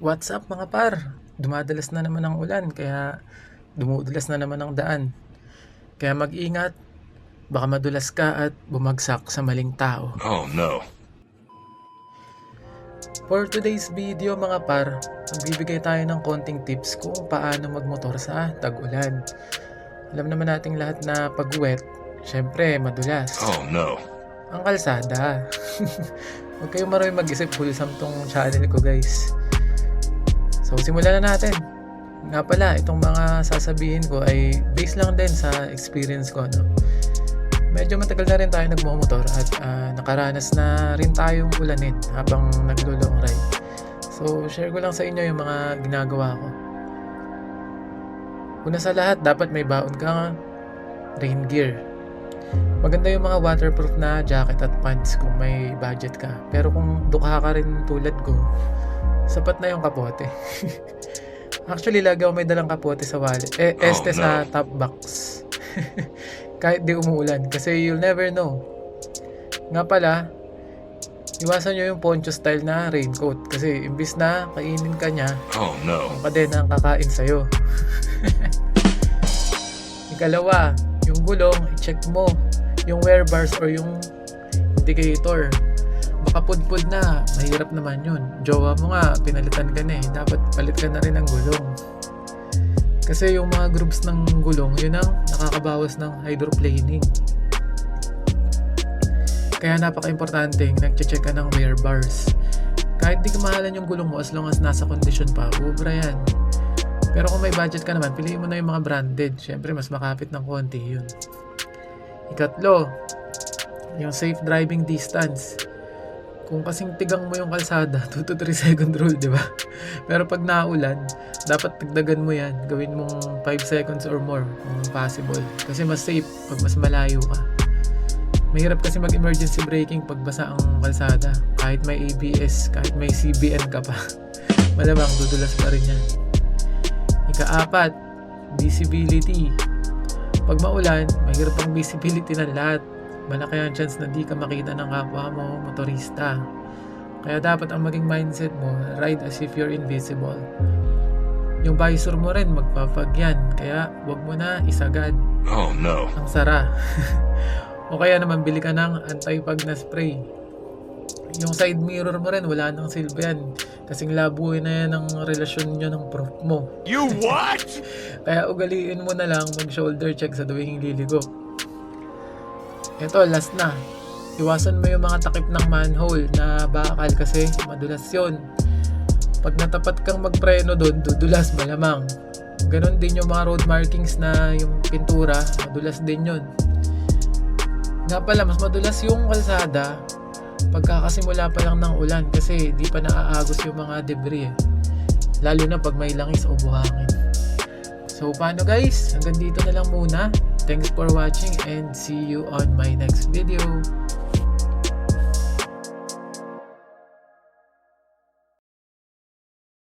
What's up mga par? Dumadalas na naman ang ulan kaya dumudulas na naman ang daan. Kaya mag-ingat, baka madulas ka at bumagsak sa maling tao. Oh no. For today's video mga par, magbibigay tayo ng konting tips kung paano magmotor sa tag-ulan. Alam naman nating lahat na pag wet, syempre madulas. Oh no. Ang kalsada. Huwag kayong marami mag-isip, wholesome tong channel ko guys. So simulan na natin. Nga pala, itong mga sasabihin ko ay based lang din sa experience ko. No? Medyo matagal na rin tayo nagmumotor at ah, nakaranas na rin tayong ulanin habang naglo-long ride. So share ko lang sa inyo yung mga ginagawa ko. Una sa lahat, dapat may baon kang rain gear. Maganda yung mga waterproof na jacket at pants kung may budget ka. Pero kung dukha ka rin tulad ko, sapat na yung kapote. Actually, lagi ako may dalang kapote sa wallet. Eh, Oh, este sa top box. Kahit di umuulan. Kasi you'll never know. Nga pala, iwasan nyo yung poncho style na raincoat. Kasi imbis na kainin ka niya, Oh no. ang kadena ang kakain sa'yo. Ikalawa, yung gulong, i-check mo yung wear bars or yung indicator. Baka pudpud na, mahirap naman yun. Jowa mo nga, pinalitan ka na eh. Dapat palit ka na rin ng gulong. Kasi yung mga groups ng gulong, yun ang nakakabawas ng hydroplaning. Kaya napaka-importante nag-check ka ng wear bars. Kahit di ka mahalan yung gulong mo as long as nasa condition pa, ubra yan. Pero kung may budget ka naman, piliin mo na yung mga branded. Siyempre, mas makapit ng konti yun. Ikatlo, yung safe driving distance. Kung kasing tigang mo yung kalsada, 2 to 3 second rule, di ba? Pero pag naulan, dapat dagdagan mo yan. Gawin mong 5 seconds or more kung possible. Kasi mas safe pag mas malayo ka. Mahirap kasi mag-emergency braking pag basa ang kalsada. Kahit may ABS, kahit may CBN ka pa. Malamang dudulas pa rin yan. Ika-apat, visibility. Pag maulan, mahirap ang visibility ng lahat. Malaki ang chance na di ka makita ng kapwa mo, motorista. Kaya dapat ang maging mindset mo, ride as if you're invisible. Yung visor mo rin, magpapagyan. Kaya wag mo na isagad. Oh no. Ang sara. o kaya naman bili ka ng anti-pag na spray. Yung side mirror mo rin, wala nang silbi yan. Kasing labo na yan ang relasyon nyo ng prof mo. You what? Kaya ugaliin mo na lang mag-shoulder check sa tuwing liligo. Ito, last na. Iwasan mo yung mga takip ng manhole na bakal kasi madulas yun. Pag natapat kang magpreno doon, dudulas malamang. Ganon din yung mga road markings na yung pintura, madulas din yun. Nga pala, mas madulas yung kalsada pagkakasimula pa lang ng ulan kasi di pa naaagos yung mga debris eh. Lalo na pag may langis o buhangin. So paano guys? Hanggang dito na lang muna. Thanks for watching and see you on my next video.